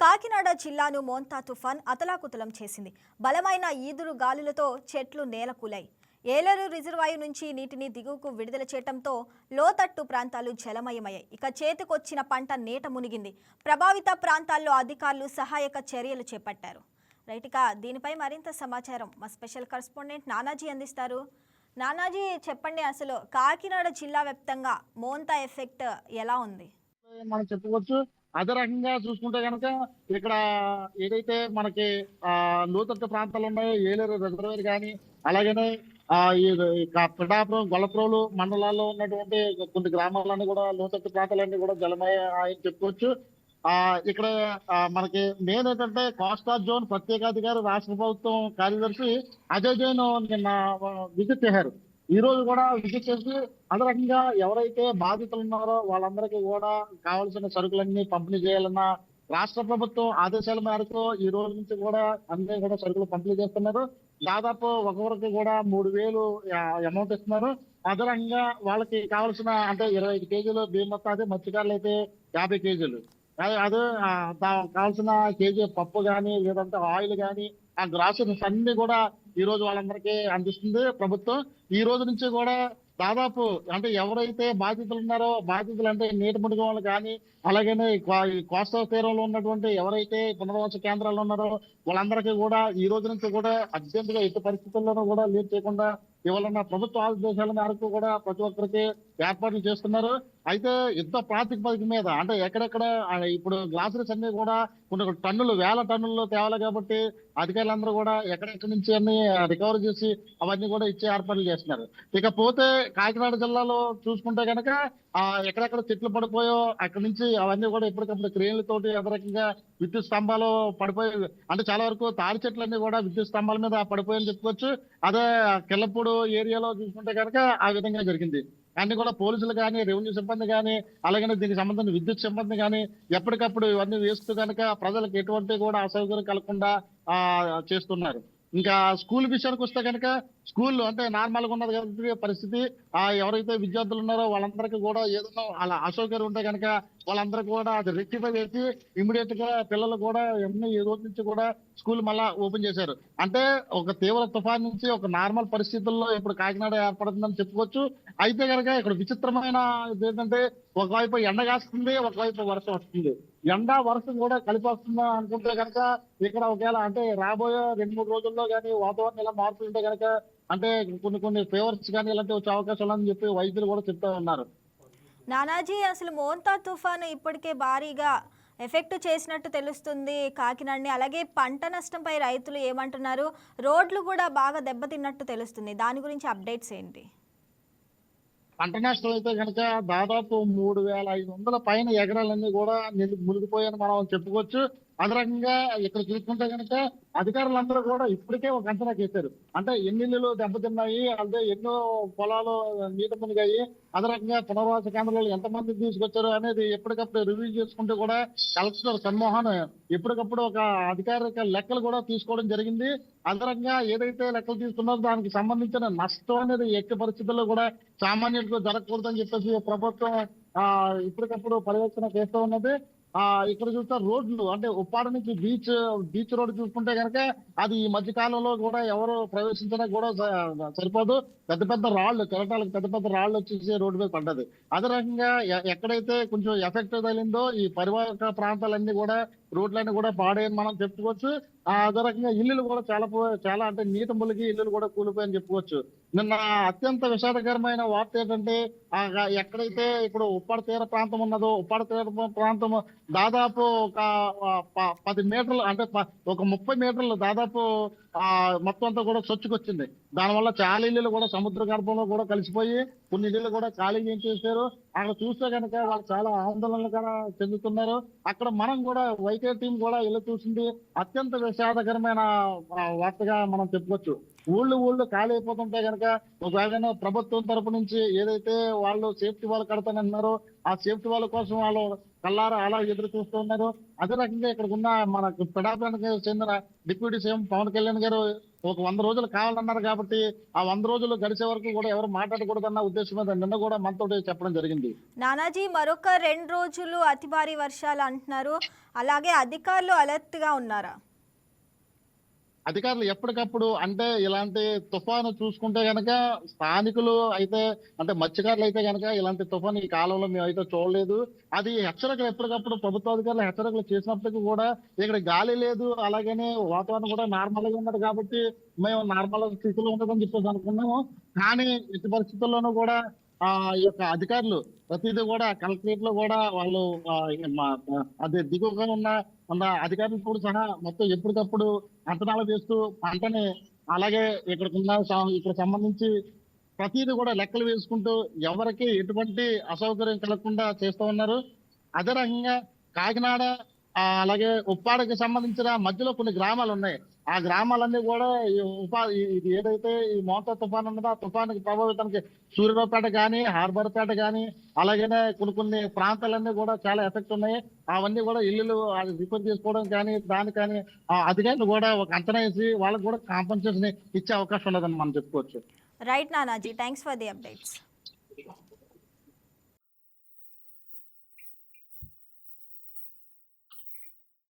కాకినాడ జిల్లాను మోంతా తుఫాన్ అతలాకుతలం చేసింది. బలమైన ఈదురు గాలులతో చెట్లు నేలకూలాయి. ఏలేరు రిజర్వాయు నుంచి నీటిని దిగువకు విడుదల చేయడంతో లోతట్టు ప్రాంతాలు జలమయమయ్యాయి. ఇక చేతికొచ్చిన పంట నీట మునిగింది. ప్రభావిత ప్రాంతాల్లో అధికారులు సహాయక చర్యలు చేపట్టారు. రైట్ ఇక దీనిపై మరింత సమాచారం మా స్పెషల్ కరస్పాండెంట్ నానాజీ అందిస్తారు. నానాజీ చెప్పండి అసలు కాకినాడ జిల్లా వ్యాప్తంగా మోంతా ఎఫెక్ట్ ఎలా ఉంది? మనం చెప్పుకోవచ్చు అదే రకంగా చూసుకుంటే కనుక ఇక్కడ ఏదైతే మనకి ఆ లోతట్టు ప్రాంతాలు ఉన్నాయో ఏలేరు రిజర్వేర్ కానీ అలాగనే ఆ ఈ పిఠాపురం గొల్లప్రోలు మండలాల్లో ఉన్నటువంటి కొన్ని గ్రామాలన్నీ కూడా లోతట్టు ప్రాంతాలన్నీ కూడా జలమయ అని చెప్పుకోవచ్చు. ఆ ఇక్కడ మనకి మెయిన్ ఏంటంటే కోస్టా జోన్ ప్రత్యేకాధికారి రాష్ట్ర ప్రభుత్వం కార్యదర్శి అజయ్ జైన్ నిన్న విజిట్ చేశారు. ఈ రోజు కూడా విజిట్ చేసి అదే రకంగా ఎవరైతే బాధితులు ఉన్నారో వాళ్ళందరికీ కూడా కావాల్సిన సరుకులన్నీ పంపిణీ చేయాలన్న రాష్ట్ర ప్రభుత్వం ఆదేశాల మేరకు ఈ రోజు నుంచి కూడా అందరూ కూడా సరుకులు పంపిణీ చేస్తున్నారు. దాదాపు ఒకరికి కూడా మూడు వేలు అమౌంట్ ఇస్తున్నారు. అదనంగా వాళ్ళకి కావాల్సిన అంటే ఇరవై ఐదు కేజీలు బియ్యం అదే మత్స్యకారులు అయితే యాభై కేజీలు. అదే అదే కావాల్సిన కేజీ పప్పు కానీ లేదంటే ఆయిల్ కానీ ఆ గ్రాసరీస్ అన్ని కూడా ఈ రోజు వాళ్ళందరికీ అందిస్తుంది ప్రభుత్వం. ఈ రోజు నుంచి కూడా దాదాపు అంటే ఎవరైతే బాధితులు ఉన్నారో బాధితులు అంటే నీటి మునిగి వాళ్ళు కానీ అలాగనే కోస్తా తీరంలో ఉన్నటువంటి ఎవరైతే పునర్వాస కేంద్రాలు ఉన్నారో వాళ్ళందరికీ కూడా ఈ రోజు నుంచి కూడా అర్జెంట్గా ఎట్టి పరిస్థితుల్లోనూ కూడా లేట్ చేయకుండా ఇవాళ ప్రభుత్వ ఆదేశాల మేరకు కూడా ప్రతి ఒక్కరికి ఏర్పాట్లు చేస్తున్నారు. అయితే యుద్ధ ప్రాతిపదిక మీద అంటే ఎక్కడెక్కడ ఇప్పుడు గ్లాసరీస్ అన్ని కూడా కొన్ని కొన్ని టన్నులు వేల టన్నుల్లో తేవాలి కాబట్టి అధికారులందరూ కూడా ఎక్కడెక్కడి నుంచి అన్ని రికవర్ చేసి అవన్నీ కూడా ఇచ్చే ఏర్పాట్లు చేస్తున్నారు. ఇకపోతే కాకినాడ జిల్లాలో చూసుకుంటే కనుక ఆ ఎక్కడెక్కడ చెట్లు పడిపోయో అక్కడి నుంచి అవన్నీ కూడా ఎప్పటికప్పుడు క్రేన్లతోటి రకంగా విద్యుత్ స్తంభాలు పడిపోయి అంటే చాలా వరకు తాడి చెట్లన్నీ కూడా విద్యుత్ స్తంభాల మీద పడిపోయని చెప్పుకోవచ్చు. అదే కిల్లపూడు ఏరియాలో చూసుకుంటే కనుక ఆ విధంగా జరిగింది. అన్ని కూడా పోలీసులు కానీ రెవెన్యూ సిబ్బంది కానీ అలాగనే దీనికి సంబంధించిన విద్యుత్ సిబ్బంది కానీ ఎప్పటికప్పుడు ఇవన్నీ వేస్తూ కనుక ప్రజలకు ఎటువంటి కూడా అసౌకర్యం కలగకుండా ఆ చేస్తున్నారు. ఇంకా స్కూల్ విషయానికి వస్తే కనుక స్కూల్ అంటే నార్మల్గా ఉన్నది కాబట్టి పరిస్థితి. ఆ ఎవరైతే విద్యార్థులు ఉన్నారో వాళ్ళందరికీ కూడా ఏదైనా అలా అసౌకర్యం ఉంటే కనుక వాళ్ళందరూ కూడా అది రెక్టిఫై చేసి ఇమీడియట్గా పిల్లలు కూడా ఎన్ని ఈ రోజు నుంచి కూడా స్కూల్ మళ్ళా ఓపెన్ చేశారు. అంటే ఒక తీవ్ర తుఫాన్ నుంచి ఒక నార్మల్ పరిస్థితుల్లో ఇప్పుడు కాకినాడ ఏర్పడుతుందని చెప్పుకోవచ్చు. అయితే కనుక ఇక్కడ విచిత్రమైన ఏంటంటే ఒకవైపు ఎండ కాస్తుంది ఒకవైపు వర్షం వస్తుంది. ఎండ వర్షం కూడా కలిపి వస్తుందా అనుకుంటే కనుక ఇక్కడ ఒకవేళ అంటే రాబోయే రెండు మూడు రోజుల్లో కానీ వాతావరణం ఇలా మార్పులు ఉంటే కనుక అంటే కొన్ని కొన్ని ఫేవర్స్ కానీ ఇలాంటివి వచ్చే అవకాశాలు అని చెప్పి వైద్యులు కూడా చెప్తా ఉన్నారు. నానాజీ అసలు మోంతా తుఫాను ఇప్పటికే భారీగా ఎఫెక్ట్ చేసినట్టు తెలుస్తుంది కాకినాడని. అలాగే పంట నష్టంపై రైతులు ఏమంటున్నారు? రోడ్లు కూడా బాగా దెబ్బతిన్నట్టు తెలుస్తుంది. దాని గురించి అప్డేట్స్ ఏంటి? పంట నష్టం అయితే కనుక దాదాపు మూడు వేల ఐదు వందల పైన ఎకరాలన్నీ కూడా మునిగిపోయాయని మనం చెప్పుకోవచ్చు. అదే రకంగా ఇక్కడ చూసుకుంటే కనుక అధికారులందరూ కూడా ఇప్పటికే ఒక అంచనా చేశారు అంటే ఎన్ని ఇల్లులు దెబ్బతిన్నాయి అంటే ఎన్నో పొలాలు నీట మునిగాయి అదే రకంగా పునర్వాస కేంద్రాలు ఎంతమంది తీసుకొచ్చారు అనేది ఎప్పటికప్పుడు రివ్యూ చేసుకుంటూ కూడా కలెక్టర్ సన్మోహన్ ఎప్పటికప్పుడు ఒక అధికారిక లెక్కలు కూడా తీసుకోవడం జరిగింది. అదనంగా ఏదైతే లెక్కలు తీసుకున్నారో దానికి సంబంధించిన నష్టం అనేది ఎట్టి పరిస్థితుల్లో కూడా సామాన్యులకు జరగకూడదని చెప్పేసి ప్రభుత్వం ఆ ఇప్పటికప్పుడు పర్యవేక్షణ చేస్తూ ఉన్నది. ఆ ఇక్కడ చూస్తే రోడ్లు అంటే ఉప్పాడ నుంచి బీచ్ బీచ్ రోడ్ చూసుకుంటే కనుక అది ఈ మధ్య కాలంలో కూడా ఎవరు ప్రవేశించడానికి కూడా సరిపోదు. పెద్ద పెద్ద రాళ్ళు కెరటాలకు పెద్ద పెద్ద రాళ్ళు వచ్చేసి రోడ్డు మీద పడ్డది. అదే రకంగా ఎక్కడైతే కొంచెం ఎఫెక్ట్ తగిలిందో ఈ పరివాహక ప్రాంతాలన్నీ కూడా రోడ్లన్నీ కూడా పాడేయని మనం చెప్పుకోవచ్చు. అదే రకంగా ఇల్లులు కూడా చాలా చాలా అంటే నీట ములిగి ఇల్లులు కూడా కూలిపోయని చెప్పుకోవచ్చు. నిన్న అత్యంత విషాదకరమైన వార్త ఏంటంటే ఎక్కడైతే ఇప్పుడు ఉప్పాడ తీర ప్రాంతం ఉన్నదో ఉప్పాడ తీర ప్రాంతం దాదాపు ఒక ప- పది మీటర్లు అంటే ప- ఒక ముప్పై మీటర్లు దాదాపు ఆ మొత్తం అంతా కూడా చొచ్చుకొచ్చింది. దానివల్ల చాలా ఇళ్ళు కూడా సముద్ర గర్భంలో కూడా కలిసిపోయి కొన్ని ఇళ్ళు కూడా ఖాళీ చేసేసారు. అక్కడ చూస్తే కనుక వాళ్ళు చాలా ఆందోళనలు కూడా చెందుతున్నారు. అక్కడ మనం కూడా వైకే టీం కూడా ఇల్లు చూసింది. అత్యంత విషాదకరమైన వార్తగా మనం చెప్పుకోవచ్చు. ఊళ్ళు ఊళ్ళు ఖాళీ అయిపోతుంటే కనుక ఒకవేళ ప్రభుత్వం తరపు నుంచి ఏదైతే వాళ్ళు సేఫ్టీ వాళ్ళు కడతానన్నారో ఆ సేఫ్టీ వాళ్ళ కోసం వాళ్ళు కల్లారా అలా ఎదురు చూస్తూ ఉన్నారు. అదే రకంగా ఇక్కడ ఉన్న మన పిడాపురానికి చెందిన డిప్యూటీ సీఎం పవన్ కళ్యాణ్ గారు ఒక వంద రోజులు కావాలన్నారు కాబట్టి ఆ వంద రోజులు గడిచే వరకు కూడా ఎవరు మాట్లాడకూడదన్న ఉద్దేశం మీద నిన్న కూడా మనతో చెప్పడం జరిగింది. నానాజీ మరొక రెండు రోజులు అతి భారీ వర్షాలు అంటున్నారు. అలాగే అధికారులు అలర్ట్గా ఉన్నారా? అధికారులు ఎప్పటికప్పుడు అంటే ఇలాంటి తుఫాను చూసుకుంటే గనక స్థానికులు అయితే అంటే మత్స్యకారులు అయితే గనక ఇలాంటి తుఫాను ఈ కాలంలో మేము అయితే చూడలేదు. అది హెచ్చరికలు ఎప్పటికప్పుడు ప్రభుత్వ అధికారులు హెచ్చరికలు చేసినప్పటికీ కూడా ఇక్కడ గాలి లేదు అలాగనే వాతావరణం కూడా నార్మల్గా ఉన్నది కాబట్టి మేము నార్మల్ స్థితిలో ఉండదని చెప్పేసి అనుకున్నాము. కానీ ఎట్టి పరిస్థితుల్లోనూ కూడా ఆ ఈ యొక్క అధికారులు ప్రతిదీ కూడా కలెక్టరేట్లో కూడా వాళ్ళు అదే దిగువగా ఉన్న మన అధికారులు కూడా సహా మొత్తం ఎప్పటికప్పుడు అంతనాలు చేస్తూ పంటని అలాగే ఇక్కడికున్న ఇక్కడ సంబంధించి ప్రతిదీ కూడా లెక్కలు వేసుకుంటూ ఎవరికి ఎటువంటి అసౌకర్యం కలగకుండా చేస్తూ ఉన్నారు. అదే రకంగా కాకినాడ అలాగే ఉప్పాడకి సంబంధించిన మధ్యలో కొన్ని గ్రామాలు ఉన్నాయి. ఆ గ్రామాలన్నీ కూడా ఈ ఉపా ఇది ఏదైతే ఈ మోతా తుఫాన్ ఉన్నదో ఆ తుఫానికి ప్రభావితానికి సూర్యరావుపేట కానీ హార్బర్పేట కానీ అలాగనే కొన్ని కొన్ని ప్రాంతాలన్నీ కూడా చాలా ఎఫెక్ట్ ఉన్నాయి. అవన్నీ కూడా ఇల్లులు రిపేర్ చేసుకోవడం కానీ దాని కానీ అధికారులు కూడా ఒక అంచనా వేసి వాళ్ళకి కూడా కాంపన్సేషన్ ఇచ్చే అవకాశం ఉండదని మనం చెప్పుకోవచ్చు. Right Nanaji thanks for the updates